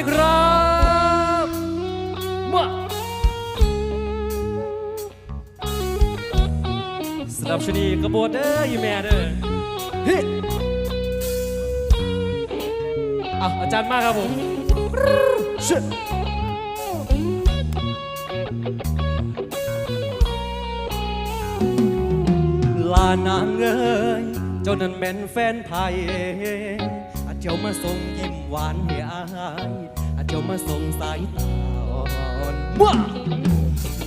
เช็คสวัสดีครับมาสนับสนุนกระบวนเด้ออีแม่เด้อเฮ้อะอาจารย์มากครับผมเช็คลานางเอ้ยเจ้านั้นแม่นแฟนไทยอา เจ้ามาส่งยิ้มหวานให้อายาเจ้ามาส่งสายตาอ่อนว้า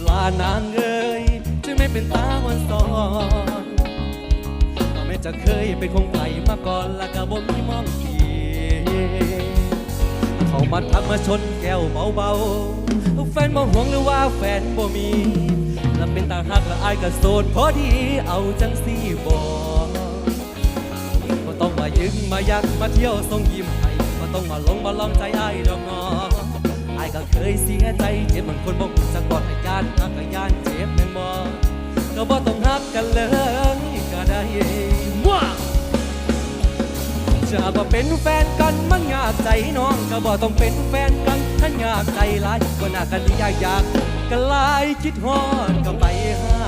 ลานางเอ้ยจึงไม่เป็นตาวันสอนก็ไม่จะเคยเป็นคงไผ่มาก่อนละก็บ่มีมองทีเขามาทักมาชนแก้วเบาๆแฟนบ่ห่วงหรือว่าแฟนบ่มีแล้วเป็นตาหักละอายก็โสดพอดีเอาจังสี่บอก ต้องมายึงมายักมาเที่ยวส่งยิ้มให้ก็ต้องมาลงมาลองใจไอายดอกนอไอายก็เคยเสียใจเจ็บบางคนบอกจักบอดให้ยานหักก็ยานเจ็บแม่นบ่ก็บ่ต้องหักกันเลยก็ได้ว้าจะบ่เป็นแฟนกันมันยากใจน้องก็บ่ต้องเป็นแฟนกันถ้ายากใจหลายก็น่ากันอยากอยากก็หลายคิดฮอดก็ไปหา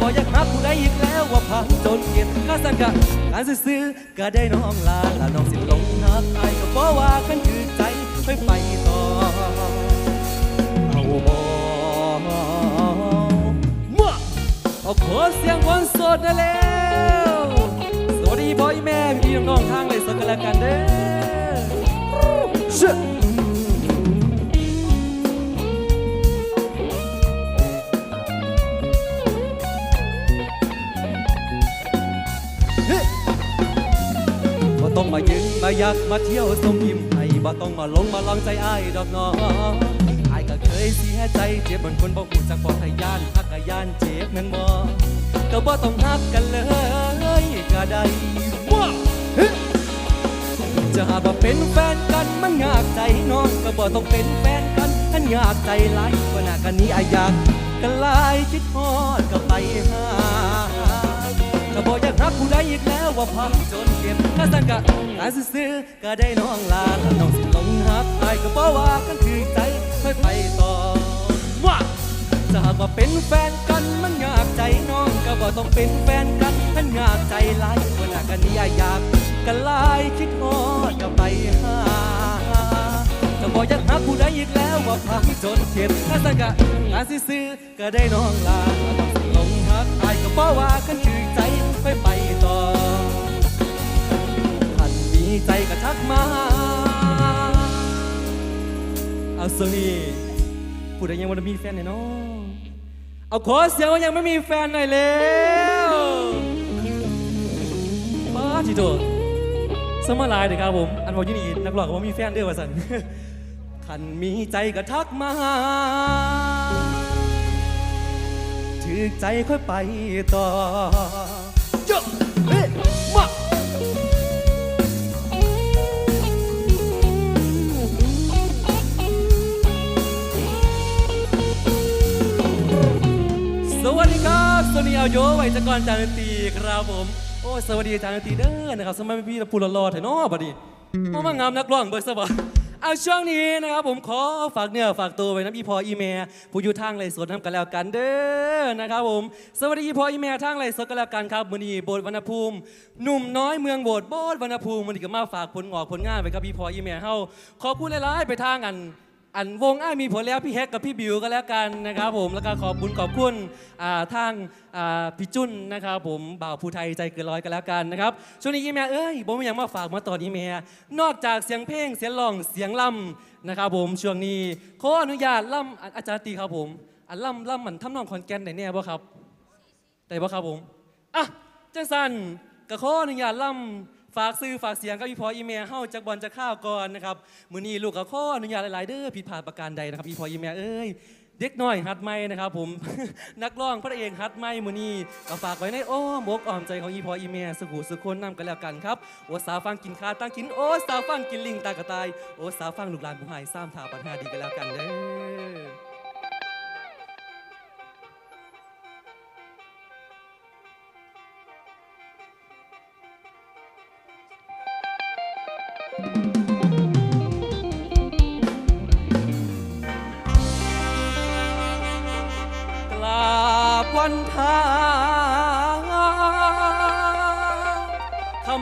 บ่อยากหักผู้ใดอีกแล้วว่าพังจนเก็บก็สังกะการซื้อๆก็ได้น้องลาละน้องสิลงหักอายก็บ่ว่ากันคือใจไปไปต่อเอาบ่มั่วเอาขอเสียงคนโสดได้แล้วสวัสดีพ่อแม่พี่น้องทางเลยสดกันแล้วกันเด้อ บ่ต้องมายืนมายักมาเที่ยวส่งยิ้มให้บ่ต้องมาลงมาลองใจอ้ายดอกน้องอ้ายก็เคยเสียใจเจ็บบนคนบ่หูจักพอทะยานฮักกะยานเจ็บแม่นบ่ก็บ่ต้องฮักกันเลยก็ได้ว้าเฮ้จะบ่เป็นแฟนกันมันยากใจน้องก็บ่ต้องเป็นแฟนกันมันยากใจหลายกว่าหน้ากันนี้อายากกันหลายคิดฮอดก็ไปหา อยกรักผู้ใดอีกแล้วว่าพังจนเก็บถ้าสั่นกะการซื้อก็ได้น้องลาแล้วน้องสิหลงหักอายก็บ่ว่ากันคือใจค่อยไปต่อว่าจะหากว่าเป็นแฟนกันมันยากใจน้องก็บ่ต้องเป็นแฟนกันมันยากใจหลายคนหน้ากันนี้อยากกันลา บ่อยากหาผู้ใดอีกแล้วว่าพังจนเจ็บถ้าสังกะงานซื่อๆก็ได้น้องลาลงหักอายก็บ่ว่ากันคือใจไปไปต่อท่านมีใจก็ทักมาเอาสนี่ผู้ใดยังบ่ได้มีแฟนเนี่ยเนาะเอาขอเสียงว่ายังไม่มีแฟนหน่อยเร็วป้าจิโตสมาลายเด็กครับผม อันบอกยูนี่นักร้อกว่ามีแฟนเด้วยว่าสัน ขันมีใจก็ทักมาถือใจค่อยไปต่อโยเฮ้ยมาสวัสดีครับสวัสดีเอาโยไว้จากรจานตีครับผม โอ้สวัสดีจารย์ตีเด้อนะครับสมัยพี่พูดรอๆเถอะเนาะบัดนี้มามางามนักร้องเบิร์สบะ เอาช่วงนี้นะครับผมขอฝากเนื้อฝากตัวไว้นะพี่พออีเมลผู้อยู่ทางไรสดน้ำกันแล้วกันเด้อนะครับผมสวัสดีพี่พออีเมลทางไรสดกันแล้วกันครับมือนีโบสถ์วรรณภูมิหนุ่มน้อยเมืองโบสถ์โบสถ์วรรณภูมิมือนีก็มาฝากผลงอกผลงานไปครับพี่พออีเมลเฮาขอพูดหลายๆไปทางอัน อันวงอ้ายมีผลแล้วพี่แฮกกับพี่บิวก็แล้วกันนะครับผมแล้วก็ขอบคุณขอบคุณอ่าทางอ่าพี่จุนนะครับผมบ่าวภูไทยใจเกินร้อยก็แล้วกันนะครับช่วงนี้ยี่แม่เอ้ยผมอยางมาฝากมาตอนนี้แม่นอกจากเสียงเพลงเสียงร้องเสียงล่ำนะครับผมช่วงนี้ขออนุญาตล่ำอะอาจารย์ตีครับผมอันล่ำล่ำมันทำนองคอนแกนได้แน่บ่ครับได้บ่ครับผมอะจังสันก็ขออนุญาตล่ำ ฝากซื้อฝากเสียงกับพี่พออีเมลเฮาจากบอลจากข้าวก่อนนะครับมือนี้ลูกก็ขออนุญาตหลายๆเด้อผิดพลาดประการใดนะครับพี่พออีเมลเอ้ยเด็กน้อยหัดไม่นะครับผม นักร้องพระเอกหัดไม่มือนี้ก็ฝากไว้ในอ้อมอกอ้อมใจของอีพออีเมียสุขุสุคนนำกันแล้วกันครับโอสาวฟังกินข้าวตั้งกินโอสาวฟังกินลิงตากระต่ายโอสาวฟังลูกหลานผู้หายซ้ำถาปัญหาดีกันแล้วกันเด้อ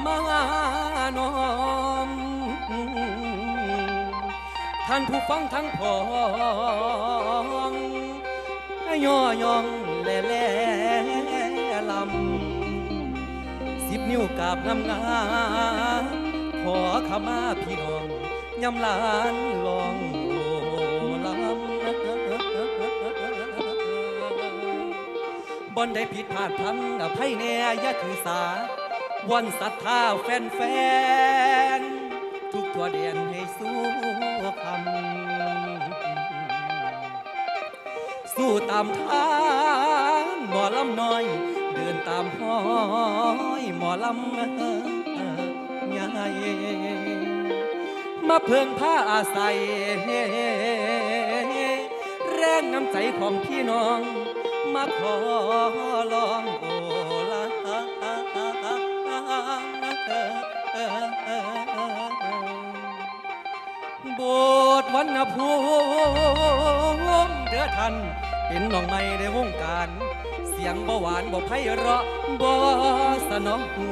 มานอม ท่านผู้ฟังทั้งพองย่อยองแล่แล่ลำสิบนิ้วกาบงามงาขอขมาพี่น้องยำลานลองโลลำบอนได้ผิดพลาดพลั้งอภัยแน่ย่าถือสา วันศรัทธาแฟนแฟนๆทุกทัวแดนให้สู้คำสู้ตามทางหมอลำน้อย เดินตามห้อยหมอลำใหญ่มาเพิ่งผ้าอาศัย แรงน้ำใจของพี่น้อง มาขอลอง โบสถ์วันภูมิเด้อท่านเป็นน้องใหม่ในวงการ เสียงบ่หวานบ่ไพเราะบ่สนองหู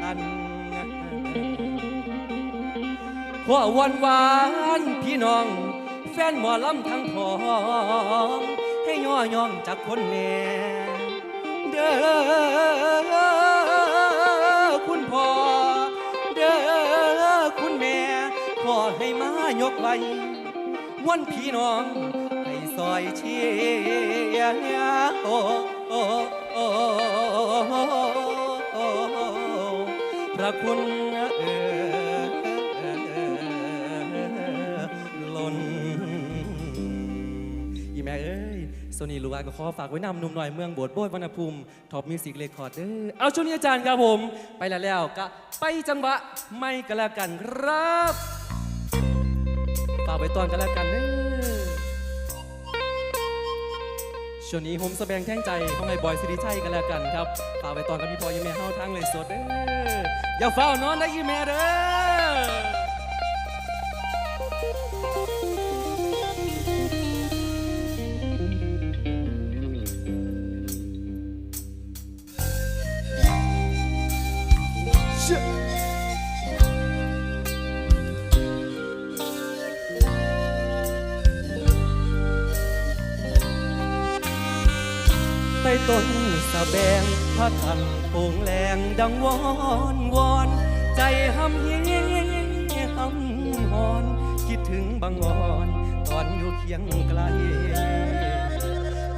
ท่านขอวันหวานพี่น้อง แฟนหมอลำทั้งพองให้ย่อย่องจากคนแน่เด้อายกไว้วันพี่น้องให้ซอยเชียร์โอ้โอ้โอ้พระคุณเออล้นอีแม่เอ้ยโซนี่ลูกอาก็ขอฝากไว้นำหนุ่มหน่อยเมืองโบดโบยวรรณภูมิท็อปมิวสิกเรคคอร์ดเด้อเอาช่วงนี้อาจารย์ครับผม ไปแล้วแล้วก็ไปจังหวะไม่กันแล้วกันครับ ฝากไว้ตอนกันแล้วกันเด้อช่วงนี้ผมแสดงแท่งใจของไอ้บอยสิริชัยกันแล้วกันครับฝากไว้ตอนกับพี่พอยี่แม่เฮาทางเลยสดเด้ออย่าเฝ้านอนนะยี่แม่เด้อ ทันโป่งแรงดังวอนวอน ใจห้ำเฮีหำหอน คิดถึงบางอ่อนตอนอยู่เคียงไกล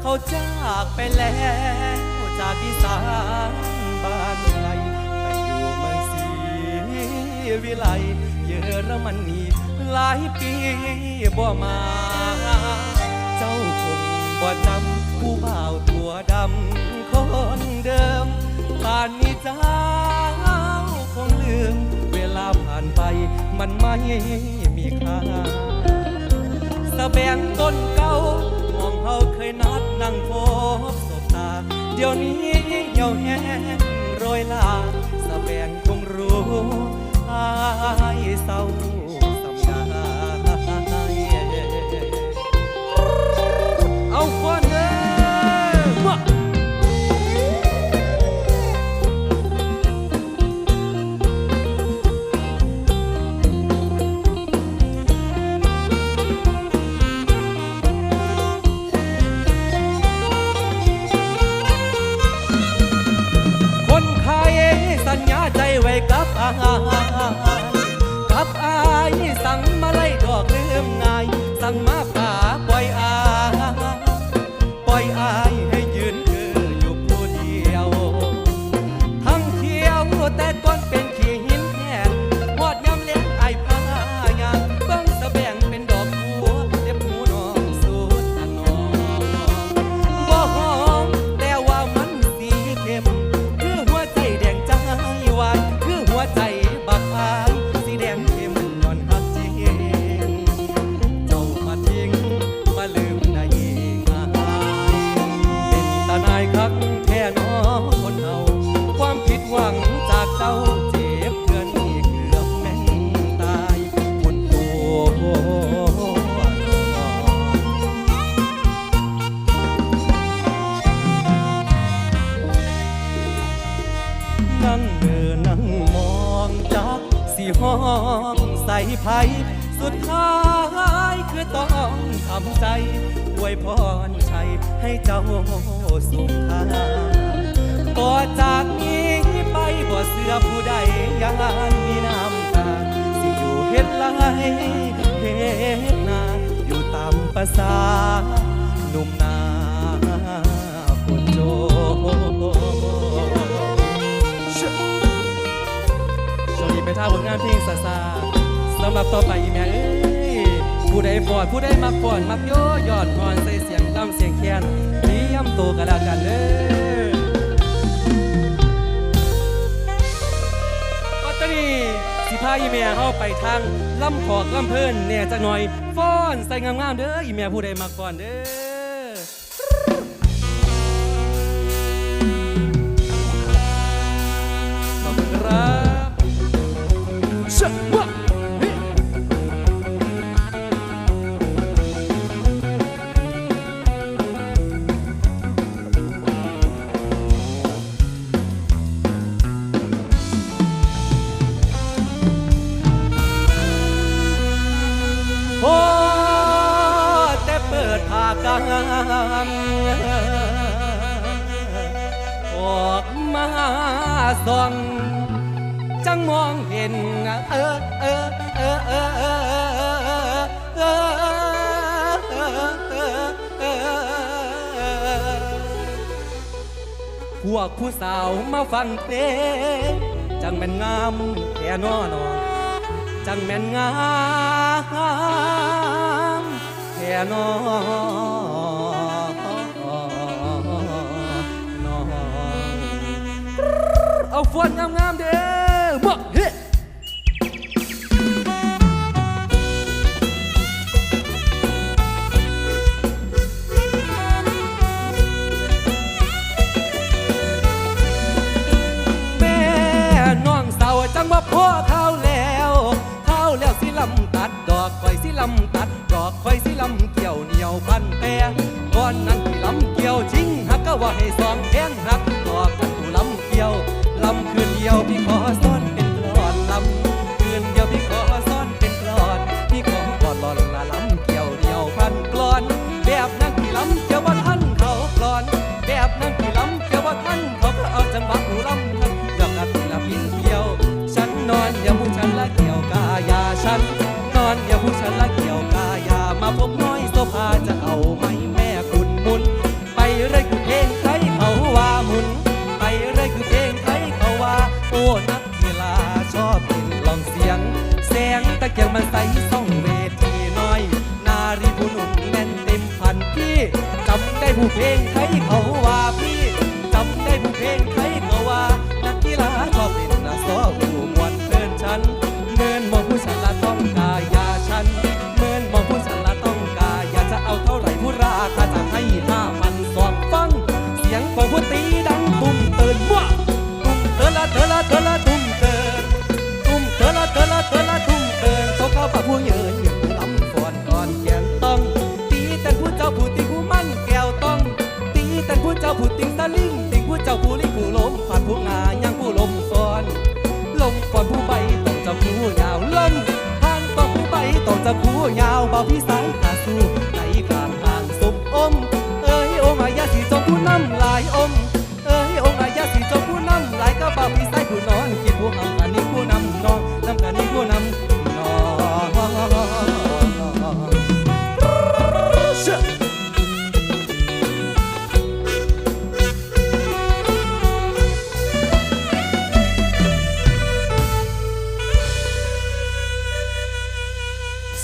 เขาจากไปแล้วจากอีสานบ้านไกลไปอยู่เมืองศรีวิไลเยอรมนีหลายปีบ่มา เจ้าคงบ่จำผู้บ่าวตัวดำ คนเดิม ป่านนี้เจ้าคงลืม เวลาผ่านไปมันไม่มีค่าสะแบงต้นเก่ามองเฮาเคยนัดนั่งพบสบตา เดี๋ยวนี้เหี่ยวแห้งโรยลาสะแบงคงรู้อายเศร้าามภาษาหนุ่มนาคนโจช่วงนี้ไปท่าผลงานเพลงซาซาสำหรับต่อไปอีแม่เอ้ยผู้ใดฟอดผู้ใดมักฟอนมักโยยอดงอนใส่เสียงล่ำเสียงแคนเตรียมตัวกันแล้วกันเด้อปัตตานี สิพาอีเมียเข้าไปทางลำขอกลำเพิ่นเนี่ยจะหน่อยฟ้อนใส่งามๆเด้ออีเมียผู้ใดมาก่อนเด้อ สาวมาฟังเพลงจังแม่นงามแค่นอนอจังแม่นงามแค่นอนอเอาฟวนงามๆเด้ จังว่าพ่อเข้าแล้วเข้าแล้วสิลำตัดดอกคอยสิลำตัดดอกคอยสิลำเกี่ยวเหนียวพันแปรก่อนนั้นสีลำเกี่ยวจริงหักก็ว่าให้สองแทงห มันใสส่องเวทีน้อย นารีผู้หนุ่มแน่นเต็มพันที่จำได้ผู้เพลงไทยเขา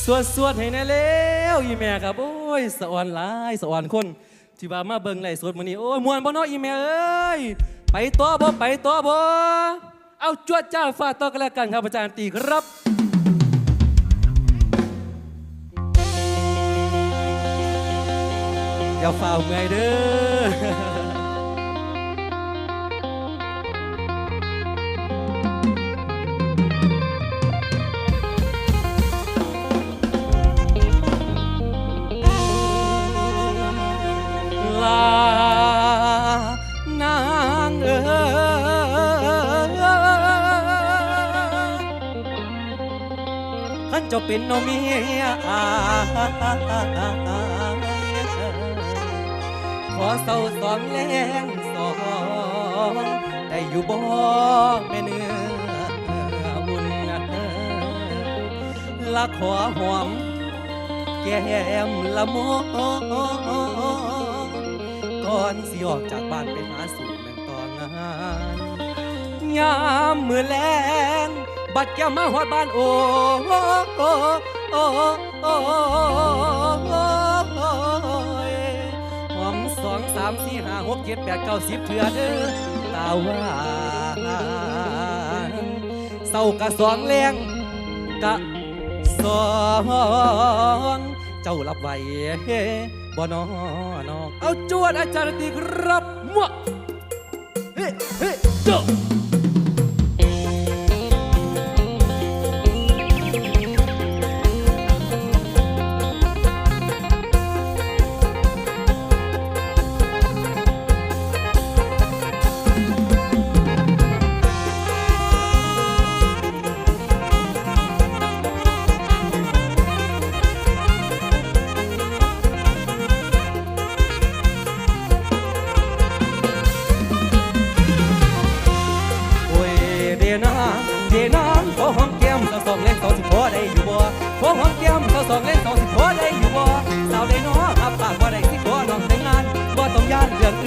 สวดสวดให้แน่แล้วอีแม่ครับโอ้ยสะออนหลายสะออนคนที่ว่ามาเบิ่งไล่สวดมื้อนี้โอ้ยม่วนบ่เนาะอีแม่เอ้ยไปต่อบ่ไปต่อบ่เอาจวดจ้าฟาดต่อกันแล้วกันครับอาจารย์ตีครับอย่าฝ่าเมื่อยเด้อ ยขจ้าเป็นน้องเมียอาขอเศร้าสองแรงสองได้อยู่บ่แม่เนื้ออุ่นละขอหอมแก้มละโมก่อนสิออกจากบ้านไปหาสู่แม่ต่องานยามมือแลง บัดแก้มาหอดบ้านโอ้โอ้โอ้โอ้โอ้หอมสองสามสี่ห้าหกเจ็ดแปดเก้าสิบเถื่อเด้อตาหวานเศร้ากะสองแรงกะสองเจ้ารับไหว้บ่นอนองเอาจวดอาจารย์ตีครับมั่วเฮ้เฮ้โจโ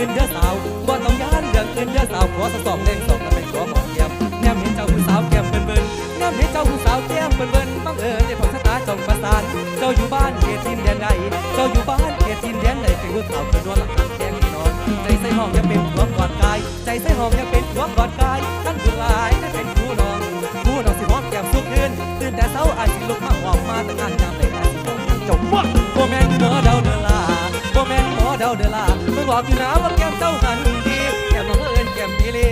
องอื่นเด้อสาวบ่ต้องย้านเรื่องอื่นเด้อสาวขอสาวสองเล่นสองก็เป็นขอหอมแก้มแนมเห็นเจ้าผู้สาวแก้มเบิ่นเบิ่นแนมเห็นเจ้าผู้สาวแก้มเบิ่นเบิ่นบังเอิญได้พบสตาจงประสานเจ้าอยู่บ้านเขตทินแดนใดเจ้าอยู่บ้านเขตทินแดนใดเป็นผู้สาวคือนวลหลักแข้งพี่น้องใจใส่ห้องยังเป็นหัวกอดกาย ใจใส่ห้องยังเป็นหัวกอดกาย บอกอยู่นะว่าแก้มเจ้าหันดีแก้มน้องเอิญแก้มพีลี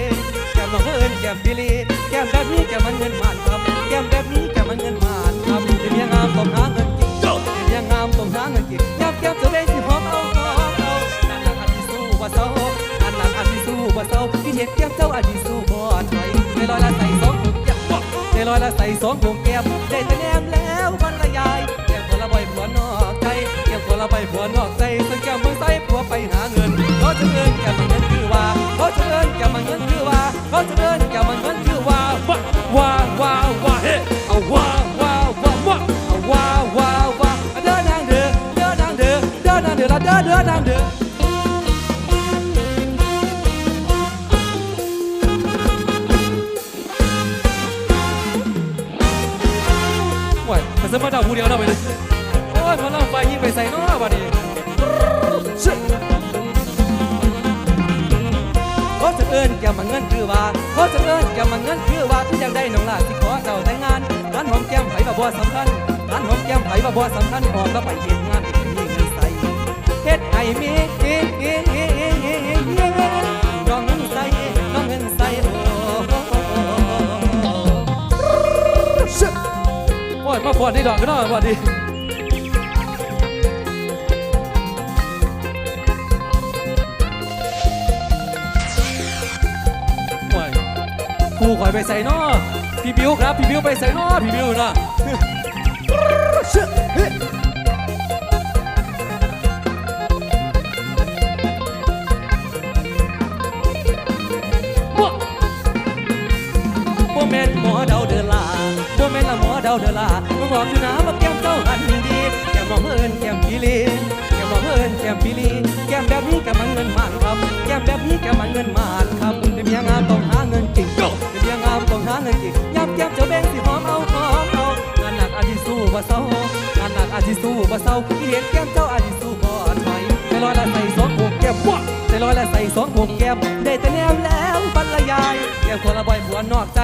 แก้มน้องเอิญแก้มพีลีแก้มแบบนี้แก้มมันเงินมานครับแก้มแบบนี้แก้มมันเงินมานครับเป็นเมียงามต้องหาเงินกินเป็นเมียงามต้องหาเงินกินยับแก้มเจ้าได้สิหอมเอาหอมเอานั่นหลังอันที่สู้ว่าเศร้านั่นหลังอันที่สู้ว่าเศร้าที่เห็นแก้มเจ้าอันที่สู้บ่ถอยในลอยละใส่สองถุงแก้มในลอยละใส่สองถุงแก้มได้แต่แนมแล้ว เขาจะเงินแกมมันเงินคือว่าเขาเงินแกมมันเงินคือว่าเขาเงินแกมมันเงินคือว่าว่าว่าว่าว่าเฮ้เอาว่าว่าว่าว่าเอาว่าว่าว่าเดินนางเด้อเดินนางเด้อเดินนางเด้อละเดินเดินนางเด้อโอ้ยมันสมาเดาผู้เดียวเนาไปเลยโอ้ยมันเล่าไฟยิงไปใส่นาะบัดนี้ มันเงินคือว่าขาจะเอิ้นแกมันเงินคือว่าที่อยากได้น้องลาสิขอเจ้าแต่งงานร้านหอมแก้มไผ่บ่บ่สำคัญร้านหอมแก้มไผ่บ่บ่สำคัญออกก็ไปเฮ็ดงานที่มีเงินใส่เฮ็ดให้มีน้องเงินใส่น้องเงินใส่โอ้โอ้ยมาฟอนนี่ดอกก็ได้ฟอนดี ครูขอยไปใส่นอพี่บิวครับ พี่บิวไปใส่นอพี่บิวนะเชื่อเฮ้ยบ่แม่นหมอเดาเดอลาบ่แม่นละหมอเดาเดอลามึงบอกอยู่นะว่าแก้มเจ้าหันดีแก้มน้องเอิญแก้มพีลีแก้มน้องเอิญแก้มพีลีแก้มแบบนี้แก้มมันเงินมานครับ แก้มแบบนี้แก้มมันเงินมาน งามต้องหาเงินจริงยับแก้มเจ้าแบงสิหอมเอาหอมเอางานหนักอาจิสู้บ่เศร้างานหนักอาจิสู้บ่เศร้ามีเห็นแก้มเจ้าอาจิสู้บ่ถอยใจลอยละใส่สองโขกแก้มบ่ใจลอยละใส่สองโขกแก้มได้แต่แนวแล้วบรรยายแก้มคนละบ่อยผัวนอกใจ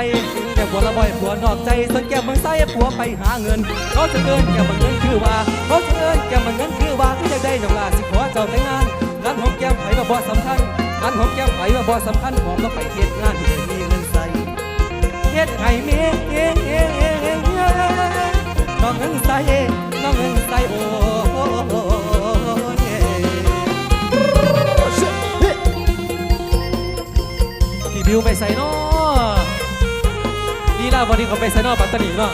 แก้มคนละบ่อยผัวนอกใจส่วนแก้มมึงใส่ผัวไปหาเงินเขาจะเอินแก้มมันเงินคือว่าเขาจะเอินแก้มมันเงินคือว่าที่จะได้น้องลาสิขอเจ้าแต่งงานร้านหอมแก้มไผ่มาบ่สำคัญร้านหอมแก้มไผ่มาบ่สำคัญหอมก็ไปเฮ็ดงานที่ เฮ็ดให้เมียน้องเอิงใส่น้องเอิงใส่โอ้พี่บิวไปใส่น้อนี่ล่ะวันนี้เขาไปใส่น้อปัตตานีเนาะ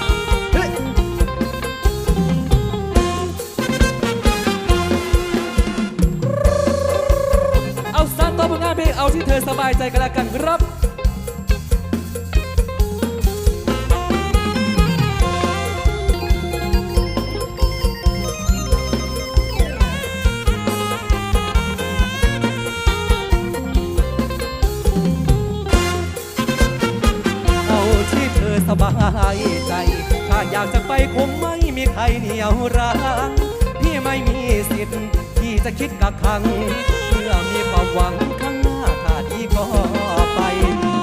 เอาสตาร์ตัวผงานไปเอาที่เธอสบายใจกันละกันครับ สบายใจ ถ้าอยากจะไปคงไม่มีใครเหนียวรั้งพี่ไม่มีสิทธิ์ที่จะคิดกักขัง เมื่อมีความหวังข้างหน้าถ้าดีก็ไป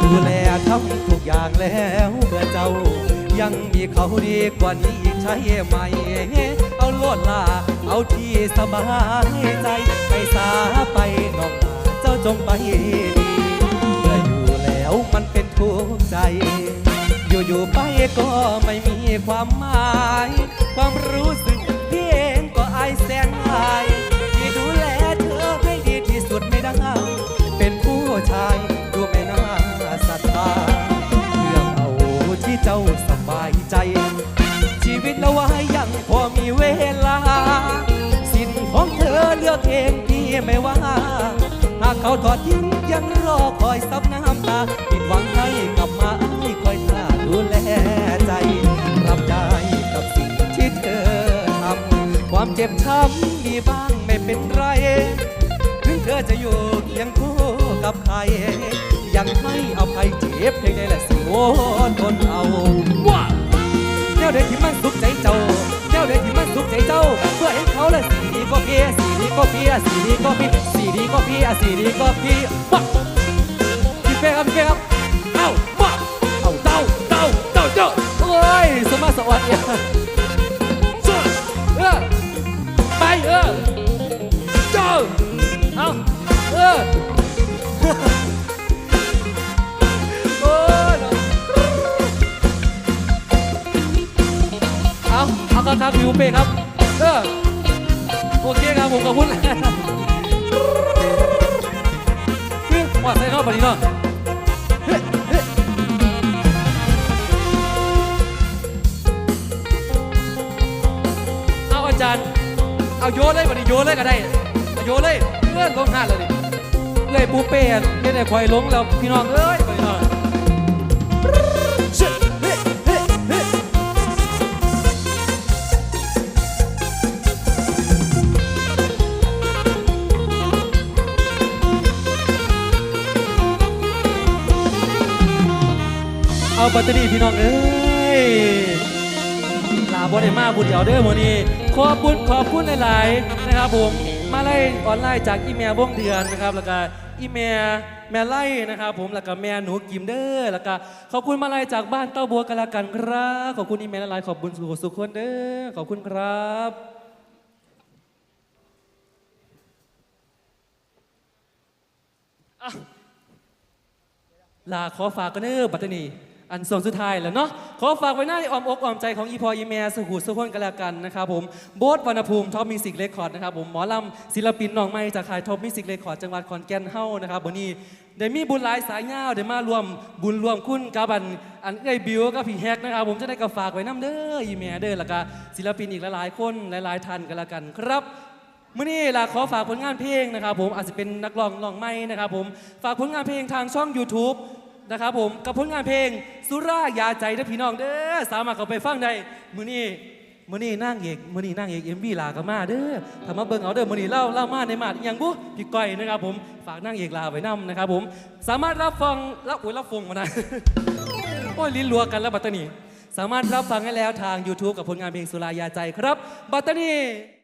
ดูแลทำทุกอย่างแล้วเพื่อเจ้า ยังมีเขาดีกว่านี้อีกใช่ไหม เอาโลดลา เอาที่สบายใจไปสาไปน้องเจ้าจงไปดีเมื่ออยู่แล้วมันเป็นทุกข์ใจ อยู่ๆไปก็ไม่มีความหมาย ความรู้สึกพี่เองก็อายแสนอายที่ดูแลเธอให้ดีที่สุดไม่ได้เป็นผู้ชายดูไม่น่าศรัทธาเพื่อเอาที่เจ้าสบายใจ ชีวิตละวายยังพอมีเวลา สิ่งของเธอเลือกเองพี่ไม่ว่า หากเขาทอดทิ้งยังรอคอยซับน้ำตา เจ็บช้ำมีบ้างไม่เป็นไร ถึงเธอจะอยู่เคียงคู่กับใคร ยังให้อภัยเจ็บเพียงใดและสิโอ้ทนเอาว้าแนวเด็ที่มันสุขใจเจ้าแนวเด็ที่มันสุขใจเจ้าเพื่อให้เขาและสีดีก็เพียสีดีก็เพียสีดีก็เพียสีดีก็เพียสีดีก็เพียว้าพี่เป้ครับพี่เป้ครับเอ้าว้าเอาเต้าเต้าเต้าเจ้าโอ้ยสมมาสวัสดิ์ เออเจ้าเอาเออโอ้ยเอาเอาครับครับพี่บุฟเป้ครับเออโอเคครับผมขอบคุณคือว่าใส่เข้าไปดีเนาะ เอาโยนเลยบัดนี้โยนเลยก็ได้เอาโยนเลยเลื่อนลงห้าเลยดิเลยปูเป้เล่นไอ้ควายลงแล้วพี่น้องเอ้ยบัดนี้เนาะเฮ้เฮ้เอาแบตเตอรี่พี่น้องเอ้ย บอได้มาบุญเดียวเด้อโมอนี้ขอบคุณขอบคุณหลายๆนะครับผมมาไล่ออนไลน์จากอีเมลวงเดือนนะครับแล้วก็อีเมลแม่ไล่นะครับผมแล้วก็แม่หนูกิมเด้อแล้วก็ขอบคุณมาไล่จากบ้านเต้าบัวกันละกันครับขอบคุณอีเมลหลายๆขอบคุณสุขสุขคนเด้อขอบคุณครับลาขอฝากกันเนอบัตตานี อันส่วนสุดท้ายแล้วเนาะขอฝากไว้หน้าอ้อมอกอ้อมใจของอีพออีเมียสุขุสุขคนกันแล้วกันนะครับผมโบ๊ทวรรณภูมิท็อปมิวสิกเรคคอร์ดนะครับผมหมอลำศิลปินน้องใหม่จากค่ายท็อปมิวสิกเรคคอร์ดจังหวัดขอนแก่นเฮ้านะครับวันนี้ได้มีบุญหลายสายเงาได้มารวมบุญรวมคุณกับอันอันเอ้ยบิวกับพี่แฮกนะครับผมจะได้กระฝากไว้น้ำเด้ออีเมียเด้อแล้วก็ศิลปินอีกหลายๆคนหลายๆท่านกันแล้วกันครับมื่อนี้ลาขอฝากผลงานเพลงนะครับผมอาจจะเป็นนักร้องร้องไม่นะครับผมฝากผลงานเพลงทางช่อง YouTube นะครับผมกับผลงานเพลงสุรายาใจเด้อพี่น้องเด้อสามารถเข้าไปฟังได้มือนี้มื่อนี้นั่งเอกมือนี้นั่งเอกเอ็มวีลาก็มาเด้อทำมาเบิ่งเอาเด้อมือนี้เล่าเล่ามาในมาดอย่างบุพี่ก้อยนะครับผมฝากนั่งเอกลาไว้นํนะครับผมสามารถรับฟังรับโอ้ยรับฟงมานะโอ้ยลิ้นรัวกันแล้วบัตตานีสามารถรับฟังได้แล้วทาง YouTube กับผลงานเพลงสุรายาใจครับ บัตตานี